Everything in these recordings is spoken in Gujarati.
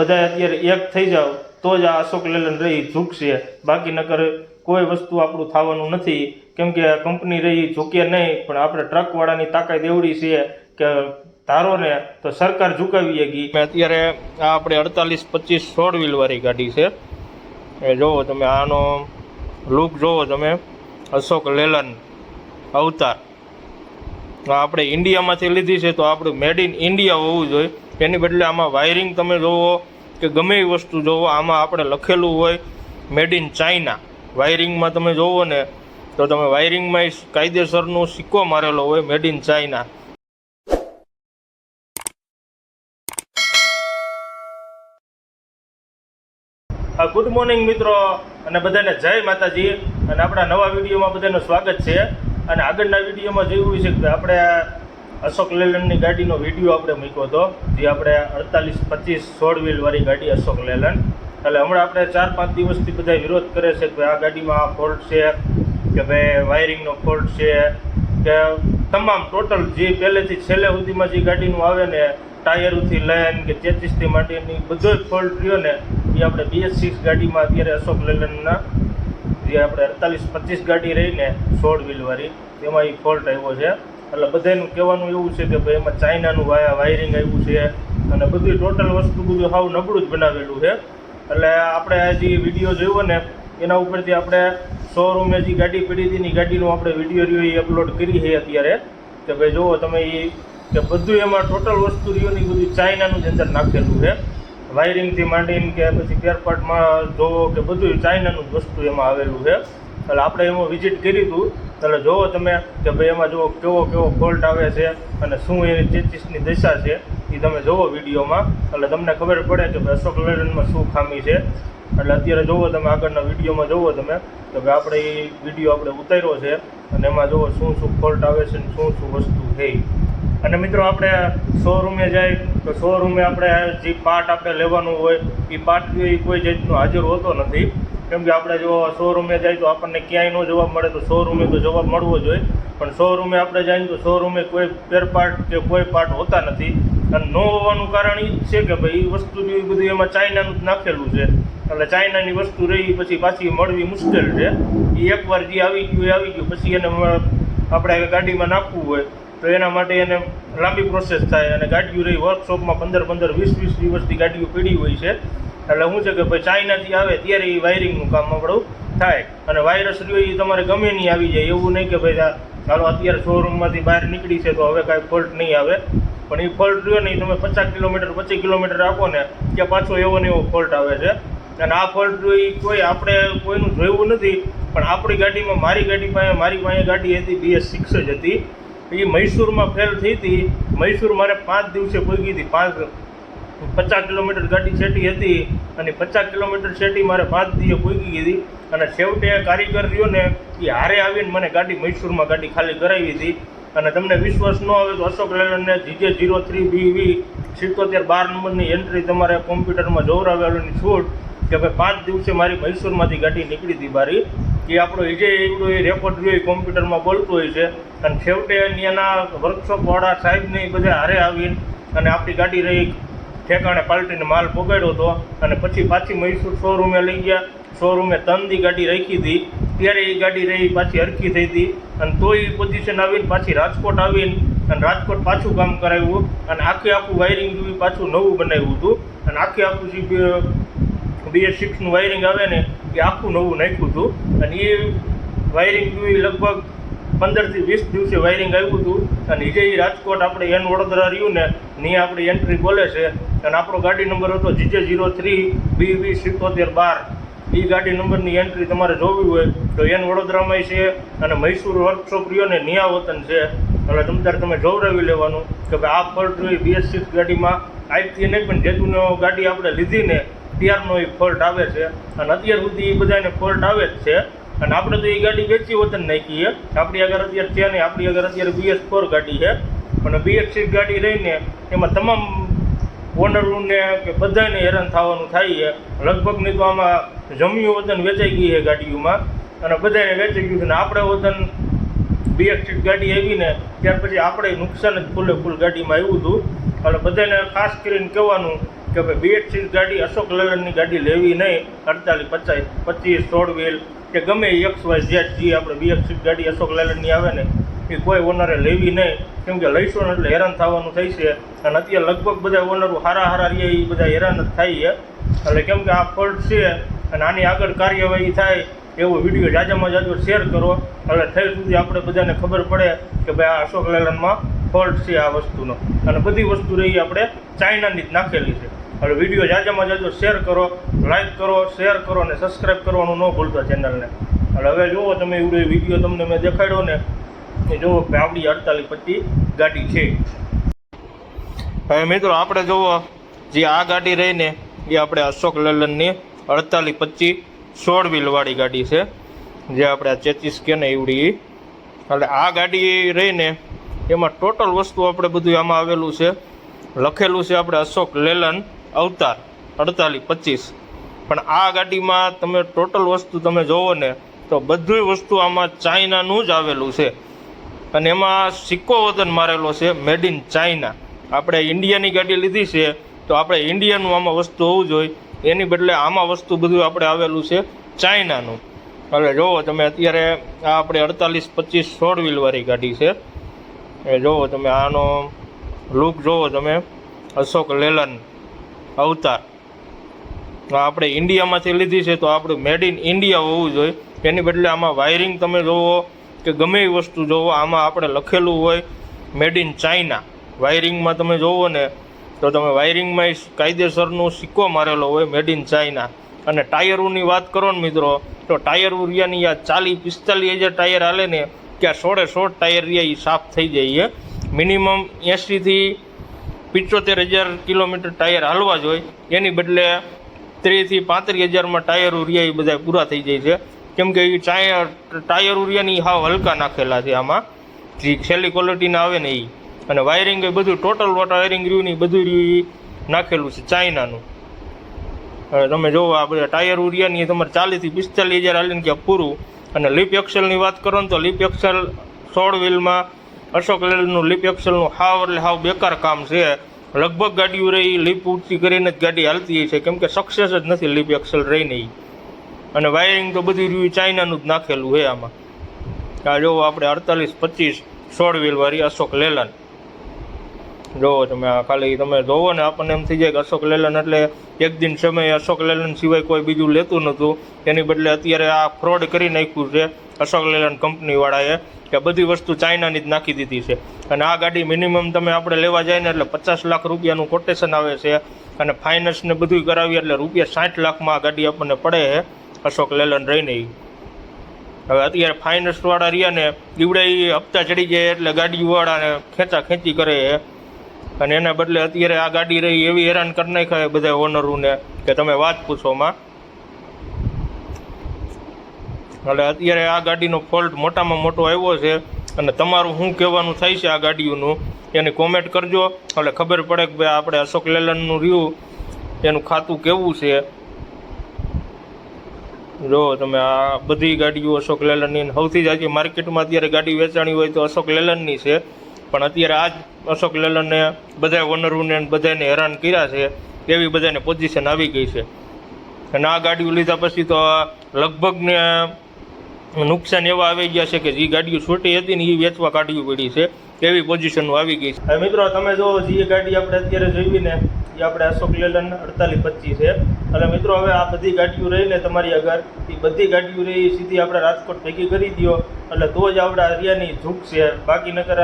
બધા અત્યારે એક થઈ જાવ તો જ આ અશોક લેલન રહી ઝૂકશે બાકી નકર કોઈ વસ્તુ આપણું થવાનું નથી. કેમ કે કંપની રહી, ઝૂકે નહીં, પણ આપણે ટ્રકવાળાની તાકાત એવડી છે કે ધારો ને તો સરકાર ઝુકાવીએ ગઈ અત્યારે આ આપણે અડતાલીસ પચીસ સોળ વ્હીલ વાળી ગાડી છે. એ જોવો તમે, આનો લુક જોવો તમે. અશોક લેલન અવતાર. આપણે ઇન્ડિયામાંથી લીધી છે, તો આપણું મેડ ઇન ઇન્ડિયા હોવું જોઈએ. એની બદલે આમાં વાયરિંગ તમે જોવો કે ગમે એ વસ્તુ જોવો, આમાં આપણે લખેલું હોય મેડ ઇન ચાઇના વાયરિંગમાં તમે જોવો ને, તો તમે વાયરિંગમાં કાયદેસરનો સિક્કો મારેલો હોય made in China good morning મિત્રો, અને બધાને જય માતાજી, અને આપણા નવા વિડીયોમાં બધાનું સ્વાગત છે. અને આગળના વિડીયોમાં જોયું છે કે આપણે અશોક લેલનની ગાડીનો વીડિયો આપણે મૂક્યો હતો, જે આપણે અડતાલીસ, પચીસ, સોળ વ્હીલવાળી ગાડી અશોક લેલન. એટલે હમણાં આપણે ચાર, પાંચ દિવસથી બધા વિરોધ કરે છે કે આ ગાડીમાં આ ફોલ્ટ છે, કે ભાઈ વાયરિંગનો ફોલ્ટ છે, કે તમામ ટોટલ જે પહેલેથી છેલ્લે સુધીમાં જે ગાડીનું આવે ને ટાયરથી લઈને કે ચેચીસથી માટેની બધો જ ફોલ્ટ રહ્યો ને એ આપણે બીએસ સિક્સ ગાડીમાં અત્યારે અશોક લેલનના, જે આપણે અડતાલીસ, પચીસ ગાડી રહીને સોળ વ્હીલવાળી, એમાં એ ફોલ્ટ આવ્યો છે. એટલે બધાનું કહેવાનું એવું છે કે ભાઈ એમાં ચાઇનાનું વાયા વાયરિંગ આવ્યું છે અને બધું ટોટલ વસ્તુ બધું સાવ નબળું જ બનાવેલું છે. એટલે આપણે આ જે વીડિયો જોયો ને, એના ઉપરથી આપણે શોરૂમે જે ગાડી પડી હતી ગાડીનું આપણે વીડિયો રહ્યો એ અપલોડ કરી છે અત્યારે. કે ભાઈ જુઓ તમે એ કે બધું એમાં ટોટલ વસ્તુ રહ્યો બધું ચાઇનાનું જ અંદર નાખેલું છે. વાયરિંગથી માંડીને કે પછી પેરપાર્ટમાં જોવો કે બધું ચાઇનાનું જ વસ્તુ એમાં આવેલું છે. એટલે આપણે એમાં વિઝિટ કરી હતું. એટલે જોવો તમે કે ભાઈ એમાં જુઓ કેવો કેવો ફોલ્ટ આવે છે અને શું એની ચેચીસની દશા છે એ તમે જોવો વિડીયોમાં. એટલે તમને ખબર પડે કે ભાઈ અશોક લેલનમાં શું ખામી છે. એટલે અત્યારે જોવો તમે આગળના વિડીયોમાં જોવો તમે કે ભાઈ આપણે એ વીડિયો આપણે ઉતાર્યો છે અને એમાં જોવો શું શું ફોલ્ટ આવે છે ને શું શું વસ્તુ છે અને મિત્રો આપણે શોરૂમે જાય તો શોરૂમે આપણે જે પાર્ટ આપણે લેવાનું હોય એ પાર્ટ કોઈ જાતનો હાજર હોતો નથી. કેમ કે આપણે જો શોરૂમે જાય તો આપણને ક્યાંય ન જવાબ મળે તો શોરૂમે તો જવાબ મળવો જોઈએ પણ શોરૂમે આપણે જાય તો શોરૂમે કોઈ પેરપાર્ટ કે કોઈ પાર્ટ હોતા નથી. અને ન હોવાનું કારણ એ જ છે કે ભાઈ એ વસ્તુ એ બધું એમાં ચાઇનાનું જ નાખેલું છે. એટલે ચાઇનાની વસ્તુ રહી પછી પાછી મળવી મુશ્કેલ છે. એ એકવાર જે આવી ગયું એ આવી ગયું. પછી એને આપણે ગાડીમાં નાખવું હોય તો એના માટે એને લાંબી પ્રોસેસ થાય. અને ગાડીઓ રહી વર્કશોપમાં પંદર પંદર વીસ વીસ દિવસથી ગાડીઓ પડી હોય છે. એટલે શું છે કે ભાઈ ચાઇનાથી આવે ત્યારે એ વાયરિંગનું કામ આપણું થાય. અને વાયરસ રહ્યો એ તમારે ગમે નહીં આવી જાય. એવું નહીં કે ભાઈ ચાલો અત્યારે શોરૂમમાંથી બહાર નીકળી છે તો હવે કાંઈ ફોલ્ટ નહીં આવે. પણ એ ફોલ્ટ રહ્યો નહીં તમે પચાસ કિલોમીટર, પચીસ કિલોમીટર આપો ને ત્યાં પાછો એવો ને એવો ફોલ્ટ આવે છે. અને આ ફોલ્ટ રહ્યો એ કોઈ આપણે કોઈનું જોયું નથી, પણ આપણી ગાડીમાં મારી ગાડી પાસે, મારી પાસે ગાડી હતી બીએસ સિક્સ જ હતી. એ મૈસૂરમાં ફેલ થઈ હતી. મૈસૂર મારે પાંચ દિવસે પહોંચી હતી. પાંચ પચાસ કિલોમીટર ગાડી છેટી હતી અને પચાસ કિલોમીટર છેટી મારે પાંચ દિવસે પહોંચી ગઈ હતી. અને છેવટે કારીગર રહ્યો ને, એ હારે આવીને મને ગાડી મૈસૂરમાં ગાડી ખાલી કરાવી હતી. અને તમને વિશ્વાસ ન આવે તો Ashok લેલનને GJ zero three B V સિત્તોતેર બાર નંબરની એન્ટ્રી તમારે કોમ્પ્યુટરમાં જોવરાવેલોની છૂટ કે ભાઈ પાંચ દિવસે મારી મૈસૂરમાંથી ગાડી નીકળી હતી બારી. એ આપણો જે એવડો એ રેકોર્ડ રહ્યો એ કોમ્પ્યુટરમાં બોલતો હોય છે. અને છેવટે અહીંયાના વર્કશોપવાળા સાહેબને બધા હારે આવીને અને આપણી ગાડી રહી ઠેકાણે પાલટીને માલ પગાડ્યો હતો અને પછી પાછી મૈસૂર શોરૂમે લઈ ગયા. શોરૂમે તંદી ગાડી રાખી હતી. ત્યારે એ ગાડી રહી, પાછી હરખી થઈ હતી. અને તો એ પોઝિશન આવીને પાછી રાજકોટ આવીને અને રાજકોટ પાછું કામ કરાવ્યું અને આખે આખું વાયરિંગ પાછું નવું બનાવ્યું હતું. અને આખે આખું જે બીએસ સિક્સનું વાયરિંગ આવે ને, એ આખું નવું નાખ્યું હતું. અને એ વાયરિંગ લગભગ પંદરથી વીસ દિવસે વાયરિંગ આવ્યું હતું. અને જે રાજકોટ આપણે એન વડોદરા રહ્યું ને ની આપણી એન્ટ્રી બોલે છે. અને આપણો ગાડી નંબર હતો GJ zero three B V સિત્તોતેર બાર એ ગાડી નંબરની એન્ટ્રી તમારે જોવી હોય તો એન વડોદરામાંય છે અને મૈસૂર વર્કશોપ રહ્યો ને નિયા વતન છે. એટલે તમતાર તમે જોવરાવી લેવાનું કે ભાઈ આ ફોલ્ટ જોઈ બીએસ સિક્સ ગાડીમાં આજથી નહીં, પણ જેતુનો ગાડી આપણે લીધી ને ત્યારનો એ ફોલ્ટ આવે છે. અને અત્યાર સુધી એ બધાને ફોલ્ટ આવે જ છે. અને આપણે તો એ ગાડી વેચી વતન નાખીએ આપણી આગળ અત્યારે છે નહીં આપણી આગળ અત્યારે બીએસ ફોર ગાડી છે. અને બીએસ સિક્સ ગાડી રહીને એમાં તમામ ઓનરોને કે બધાને હેરાન થવાનું થાય છે. લગભગ નહીં તો આમાં જમ્યું વતન વેચાઈ ગઈ છે ગાડીઓમાં અને બધાને વેચાઈ ગયું છે ને આપણે વતન બીએસ સીટ ગાડી આવીને ત્યાર પછી આપણે નુકસાન જ ફૂલે ફૂલ ગાડીમાં આવ્યું હતું. એટલે બધાને ખાસ કરીને કહેવાનું કે ભાઈ બે સીટ ગાડી અશોક લેલનની ગાડી લેવી નહીં. અડતાલીસ, પચાસ, પચીસ, સોળ વ્હીલ કે ગમે એક્સ વાય ઝેડ જે આપણે બે સીટ ગાડી અશોક લેલનની આવે ને એ કોઈ ઓનરે લેવી નહીં. કેમ કે લઈશું ને એટલે હેરાન થવાનું થઈ છે. અને અત્યારે લગભગ બધા ઓનરો હારા હારા રહીએ એ બધા હેરાન જ થાય છે. એટલે કેમ કે આ ફોલ્ટ છે અને આની આગળ કાર્યવાહી થાય એવો વીડિયો જાજામાં જાજો શેર કરો. એટલે થઈ સુધી આપણે બધાને ખબર પડે કે ભાઈ આ અશોક લેલનમાં ફોલ્ટ છે આ વસ્તુનો. અને બધી વસ્તુ રહી આપણે ચાઇનાની જ નાખેલી છે. એટલે વીડિયો જાજામાં જાજો શેર કરો, લાઈક કરો, શેર કરો અને સબસ્ક્રાઈબ કરવાનું ન ભૂલતા ચેનલને. એટલે હવે જુઓ તમે એવડો વીડિયો તમને મેં દેખાડ્યો ને એ કે આપણી અડતાલીસ પચીસ ગાડી છે. હવે મિત્રો આપણે જુઓ જે આ ગાડી રહીને એ આપણે અશોક લેલનની અડતાલીસ પચીસ સોળ વ્હીલવાળી ગાડી છે. જે આપણે આ ચેચીસ કે ને એવડી. એટલે આ ગાડી રહીને એમાં ટોટલ વસ્તુ આપણે બધું આમાં આવેલું છે. લખેલું છે આપણે અશોક લેલન અવતાર અડતાલીસ પચીસ પણ આ ગાડીમાં તમે ટોટલ વસ્તુ તમે જોવો ને, તો બધી વસ્તુ આમાં ચાઇનાનું જ આવેલું છે. અને એમાં સિક્કો વતન મારેલો છે મેડ ઇન ચાઇના આપણે ઇન્ડિયાની ગાડી લીધી છે, તો આપણે ઇન્ડિયાનું આમાં વસ્તુ હોવું જોઈએ. એની બદલે આમાં વસ્તુ બધું આપણે આવેલું છે ચાઇનાનું એટલે જુઓ તમે, અત્યારે આ આપણે અડતાલીસ, પચીસ, સોળ વ્હીલવાળી ગાડી છે. એ જુઓ તમે, આનો લુક જુઓ તમે, અશોક લેલન અવતાર. આપણે ઇન્ડિયામાંથી લીધી છે, તો આપણું મેડ ઇન ઇન્ડિયા હોવું જોઈએ. એની બદલે આમાં વાયરિંગ તમે જોવો કે ગમે એ વસ્તુ જોવો, આમાં આપણે લખેલું હોય મેડ ઇન ચાઇના વાયરિંગમાં તમે જોવો ને, તો તમે વાયરિંગમાં કાયદેસરનો સિક્કો મારેલો હોય મેડ ઇન ચાઇના અને ટાયરોની વાત કરો ને મિત્રો, તો ટાયર ઉરિયાની આ ચાલીસ પિસ્તાલીસ હજાર ટાયર હાલે ને કે આ સોળે સોળ ટાયર રહ્યા એ સાફ થઈ જાય છે. મિનિમમ એંશીથી પિચોતેર હજાર કિલોમીટર ટાયર હાલવા જોઈએ એની બદલે ત્રીસથી પાંત્રીસ હજારમાં ટાયર ઉરિયા એ બધા પૂરા થઈ જાય છે. કેમ કે એ ટાયર ટાયર ઉરિયાની હાવ હલકા નાખેલા છે આમાં. જે છેલ્લી ક્વોલિટીના આવે ને એ અને વાયરિંગ એ બધું ટોટલ વાયરિંગ રહ્યું ને બધું રહ્યું નાખેલું છે ચાઇનાનું. હવે તમે જોવો આ બધા ટાયર ઉરિયાની તમારે ચાલીસથી પિસ્તાલીસ હજાર હાલીને ક્યાં પૂરું. અને લીપ એક્સેલની વાત કરો ને તો લીપ એક્સેલ સોળ વ્હીલમાં અશોક લેલનું લીપ એક્સેલનું હાવ એટલે હાવ બેકાર કામ છે. લગભગ ગાડીઓ રહી, લીપ ઉડતી કરીને જ ગાડી હાલતી છે. કેમ કે સક્સેસ જ નથી લીપ એક્સેલ રહીને ઈ. અને વાયરિંગ તો બધું રહ્યું ચાઇનાનું જ નાખેલું છે આમાં. આ જુઓ આપણે અડતાલીસ, પચીસ સોળ વ્હીલવાળી અશોક લેલન. જોવો તમે આ ખાલી તમે જોવો ને, આપણને એમ થઈ જાય કે અશોક લેલન એટલે એક દિન સમયે અશોક લેલન સિવાય કોઈ બીજું લેતું નહોતું. એની બદલે અત્યારે આ ફ્રોડ કરી નાખ્યું છે અશોક લેલન કંપનીવાળાએ કે બધી વસ્તુ ચાઇનાની જ નાખી દીધી છે. અને આ ગાડી મિનિમમ તમે આપણે લેવા જાય ને એટલે પચાસ લાખ રૂપિયાનું કોટેશન આવે છે. અને ફાઇનાન્સને બધું કરાવીએ એટલે રૂપિયા સાઠ લાખમાં આ ગાડી આપણને પડે છે. અશોક લેલન રહીને. હવે અત્યારે ફાઇનાન્સવાળા રહ્યા ને દીવડે એ હપ્તા ચડી જાય એટલે ગાડીવાળાને ખેંચા ખેંચી કરે અને એના બદલે અત્યારે આ ગાડી રહી એવી હેરાન કરી નાખ્યા બધા ઓનરોને કે તમે વાત પૂછોમાં એટલે અત્યારે આ ગાડીનો ફોલ્ટ મોટામાં મોટો આવ્યો છે. અને તમારું શું કહેવાનું થાય છે આ ગાડીઓનું? એની કોમેન્ટ કરજો. એટલે ખબર પડે કે ભાઈ આપણે અશોક લેલનનું રહ્યું. એનું ખાતું કેવું છે? જો તમે આ બધી ગાડીઓ અશોક લેલનની સૌથી જાજી માર્કેટમાં અત્યારે ગાડી વેચાણી હોય તો અશોક લેલનની છે. પણ અત્યારે આ જ અશોક લેલનને બધા ઓનરોને બધાને હેરાન કર્યા છે. એવી બધાને પોઝિશન આવી ગઈ છે. અને આ ગાડીઓ લીધા પછી તો લગભગ ને નુકસાન એવા આવી ગયા છે કે જે ગાડીઓ છોટી હતી ને એ વેચવા કાઢવી પડી છે. એવી પોઝિશનો આવી ગઈ છે. મિત્રો, તમે જો જે ગાડી આપણે અત્યારે જોઈ ને, એ આપણે અશોક લેલન અડતાલીસ પચીસ છે. એટલે મિત્રો, હવે આ બધી ગાડીઓ રહીને તમારી આગળ, એ બધી ગાડીઓ રહી સીધી આપણે રાજકોટ ભેગી કરી દો એટલે તો જ આપણા હરિયાની ઝૂકશે બાકી નકર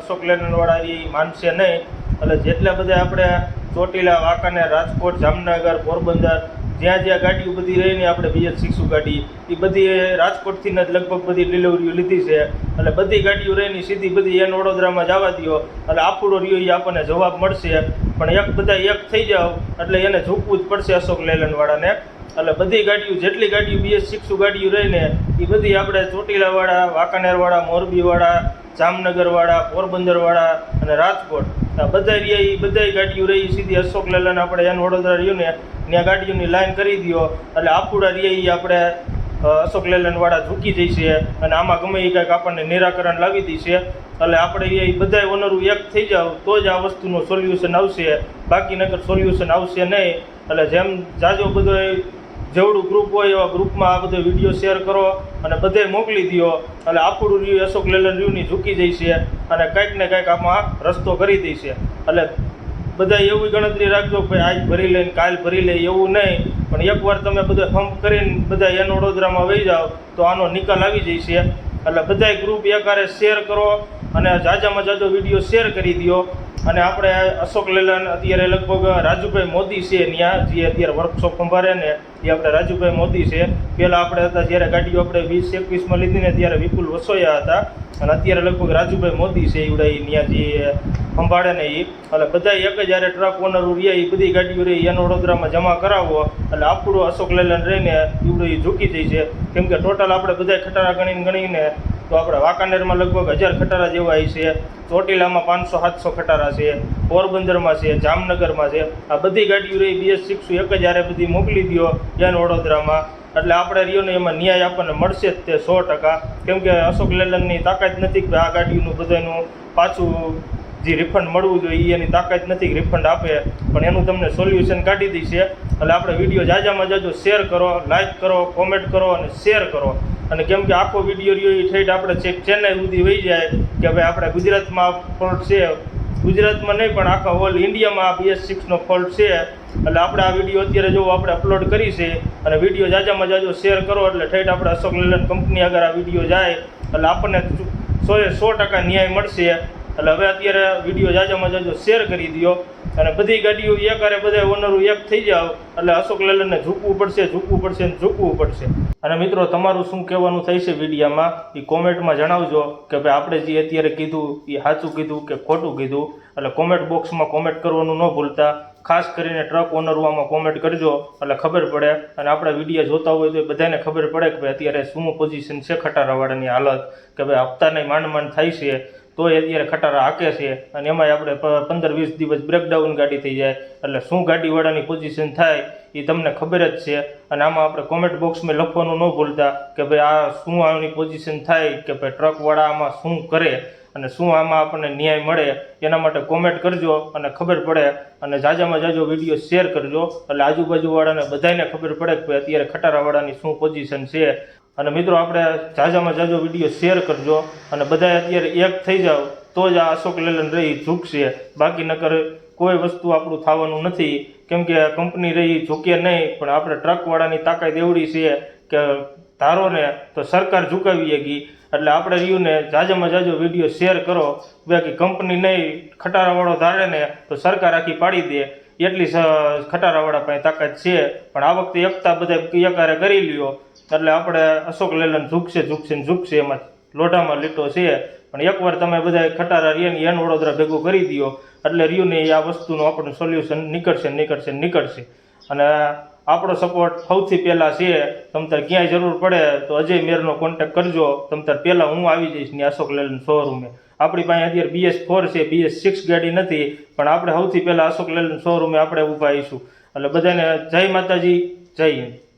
અશોક લેલનવાળા એ માનશે નહીં. એટલે જેટલા બધા આપણે ચોટીલા વાંકાને રાજકોટ, જામનગર, પોરબંદર જ્યાં જ્યાં ગાડીઓ બધી રહીને આપણે બીજે શીખશું ગાડી એ બધી રાજકોટથી જ લગભગ બધી ડિલિવરીઓ લીધી છે. એટલે બધી ગાડીઓ રહીને સીધી બધી એન વડોદરામાં જવા દો એટલે આપણો રહ્યો એ આપણને જવાબ મળશે. પણ એક બધા એક થઈ જાવ એટલે એને ઝૂકવું જ પડશે અશોક લેલનવાળાને. એટલે બધી ગાડીઓ, જેટલી ગાડીઓ બીએસ સિક્સુ ગાડીઓ રહીને એ બધી આપણે ચોટીલાવાળા, વાંકાનેરવાળા, મોરબીવાળા જામનગરવાળા, પોરબંદરવાળા અને રાજકોટ. આ બધા રહ્યા એ બધાય ગાડીઓ રહી સીધી અશોક લેલન આપણે એન વડોદરા રહ્યું ને ત્યાં ગાડીઓની લાઈન કરી દો એટલે આપુડા રહ્યા એ આપણે અશોક લેલનવાળા ઝૂકી જઈશે અને આમાં ગમે એ કંઈક આપણને નિરાકરણ લાવી દેશે. એટલે આપણે એ બધા ઓનરો એક થઈ જાવ, તો જ આ વસ્તુનું સોલ્યુશન આવશે. બાકી નગર સોલ્યુશન આવશે નહીં. એટલે જેમ જાજો બધો જેવડું ગ્રુપ હોય એવા ગ્રુપમાં આ બધો વીડિયો શેર કરો અને બધે મોકલી દો. એટલે આપણું રહ્યું અશોક લેલન રહ્યુંની ઝૂકી જશે અને કંઈક ને કંઈક આમાં રસ્તો કરી દઈશે એટલે બધા એવી ગણતરી રાખજો કે આજ ભરી લઈને કાલ ભરી લે એવું નહીં. પણ એકવાર તમે બધે હમ્પ કરીને બધા એન વડોદરામાં વહી જાઓ તો આનો નિકાલ આવી જશે એટલે બધાય ગ્રુપ એકારે શેર કરો અને જાજામાં જાજો વીડિયો શેર કરી દો. અને આપણે અશોક લેલન અત્યારે લગભગ રાજુભાઈ મોદી છે ત્યાં જે અત્યારે વર્કશોપ સંભાળે ને એ આપણે રાજુભાઈ મોદી છે. પહેલાં આપણે હતા જ્યારે ગાડીઓ આપણે વીસ એકવીસમાં લીધી ને ત્યારે વિપુલ વસોયા હતા. અને અત્યારે લગભગ રાજુભાઈ મોદી છે એવડા ત્યાં જે સંભાળે ને એ એટલે બધા એક જ જ્યારે ટ્રક ઓનર રહે એ બધી ગાડીઓ રહી એને વડોદરામાં જમા કરાવો. એટલે આપણું અશોક લેલન રહીને એવડું એ ઝૂકી જાય છે. કેમ કે ટોટલ આપણે બધા ખટારા ગણીને ગણીને તો આપણે વાંકાનેરમાં લગભગ હજાર ખટારા જેવા છે, ચોટીલામાં પાંચસો, સાતસો ખટારા છે, પોરબંદરમાં છે, જામનગરમાં છે. આ બધી ગાડીઓ રહી બીએસ સિક્સુ એક જ હારે બધી મોકલી દો જૈન વડોદરામાં. એટલે આપણે રહ્યોને એમાં ન્યાય આપણને મળશે જ તે સો ટકા. કેમ કે અશોક લેલનની તાકાત નથી કે આ ગાડીનું બધાનું પાછું જે રિફંડ મળવું જોઈએ એની તાકાત નથી રિફંડ આપે. પણ એનું તમને સોલ્યુશન કાઢી દઈશે એટલે આપણે વીડિયો જાજામાં જાજો શેર કરો લાઇક કરો કોમેન્ટ કરો અને શેર કરો. અને કેમ કે આખો વીડિયો રહ્યો એ ઠેઠ આપણે ચેક ચેન્નાઈ સુધી વહી જાય કે ભાઈ આપણે ગુજરાતમાં ફોલ્ટ છે. ગુજરાતમાં નહીં, પણ આખા ઓલ ઇન્ડિયામાં આ બીએસ સિક્સનો ફોલ્ટ છે. એટલે આપણે આ વીડિયો અત્યારે જો આપણે અપલોડ કરી છે અને વીડિયો જાજામાં જાજો શેર કરો એટલે ઠેઠ આપણે અશોક લેલન કંપની આગળ આ વીડિયો જાય. એટલે આપણને સો એ સો ટકા ન્યાય મળશે. એટલે હવે અત્યારે વીડિયો જાજામાં જાજો શેર કરી દો અને બધી ગાડીઓ એકારે બધા ઓનરો એક થઈ જાવ એટલે અશોક લેલનને ઝૂકવું પડશે ઝૂકવું પડશે ને ઝૂકવું પડશે. અને મિત્રો, તમારું શું કહેવાનું થાય છે વિડીયામાં? એ કોમેન્ટમાં જણાવજો કે ભાઈ આપણે જે અત્યારે કીધું એ સાચું કીધું કે ખોટું કીધું? એટલે કોમેન્ટ બોક્સમાં કોમેન્ટ કરવાનું ન ભૂલતા. ખાસ કરીને ટ્રક ઓનરોમાં કોમેન્ટ કરજો. એટલે ખબર પડે. અને આપણા વીડિયો જોતા હોય તો બધાને ખબર પડે કે ભાઈ અત્યારે શું પોઝિશન છે ખટારાવાળાની હાલત? કે ભાઈ હપ્તાને માંડ માંડ થાય છે. તોય અત્યારે ખટારા હાકે છે અને એમાંય આપણે પંદર વીસ દિવસ બ્રેકડાઉન ગાડી થઈ જાય. એટલે શું ગાડીવાળાની પોઝિશન થાય એ તમને ખબર જ છે. અને આમાં આપણે કોમેન્ટ બોક્સમાં લખવાનું ન ભૂલતા કે ભાઈ આ શું આની પોઝિશન થાય કે ભાઈ ટ્રકવાળા આમાં શું કરે અને શું આમાં આપણને ન્યાય મળે એના માટે કોમેન્ટ કરજો અને ખબર પડે અને જાજામાં જાજો વીડિયો શેર કરજો. એટલે આજુબાજુવાળાને બધાને ખબર પડે કે ભાઈ અત્યારે ખટારાવાળાની શું પોઝિશન છે. અને મિત્રો, આપણે જાજામાં જાજો વીડિયો શેર કરજો અને બધા અત્યારે એક થઈ જાવ તો જ આ અશોક લેલન રહી ઝૂકશે બાકી નકર કોઈ વસ્તુ આપણું થવાનું નથી. કેમ કે કંપની રહી ઝૂકે નહીં, પણ આપણે ટ્રકવાળાની તાકાત એવડી છે કે ધારો ને તો સરકાર ઝુકાવીએ ગઈ એટલે આપણે રહ્યું ને જાજામાં જાજો વીડિયો શેર કરો. બાકી કંપની નહીં, ખટારાવાળો ધારે ને તો સરકાર આખી પાડી દે. એટલી ખટારાવાળા પાસે તાકાત છે. પણ આ વખતે એકતા બધા એકારે કરી લ્યો. એટલે આપણે અશોક લેલન ઝૂકશે ઝૂકશે ને ઝૂકશે, એમાં લોઢામાં લીટો છે. પણ એકવાર તમે બધા ખટારા રિયન એન વડોદરા ભેગું કરી દો એટલે રહ્યું ને આ વસ્તુનું આપણું સોલ્યુશન નીકળશે નીકળશે નીકળશે. અને આપણો સપોર્ટ સૌથી પહેલાં છે તમતાર ક્યાંય જરૂર પડે તો અજય મેરનો કોન્ટેક્ટ કરજો. તમ તાર પહેલાં હું આવી જઈશ ને અશોક લેલન શોરૂમે આપણી પાસે અત્યારે બીએસ ફોર છે બીએસ સિક્સ ગાડી નથી, પણ આપણે સૌથી પહેલાં અશોક લેલન શોરૂમે આપણે ઊભા આવીશું એટલે બધાને જય માતાજી, જય હિન્દ.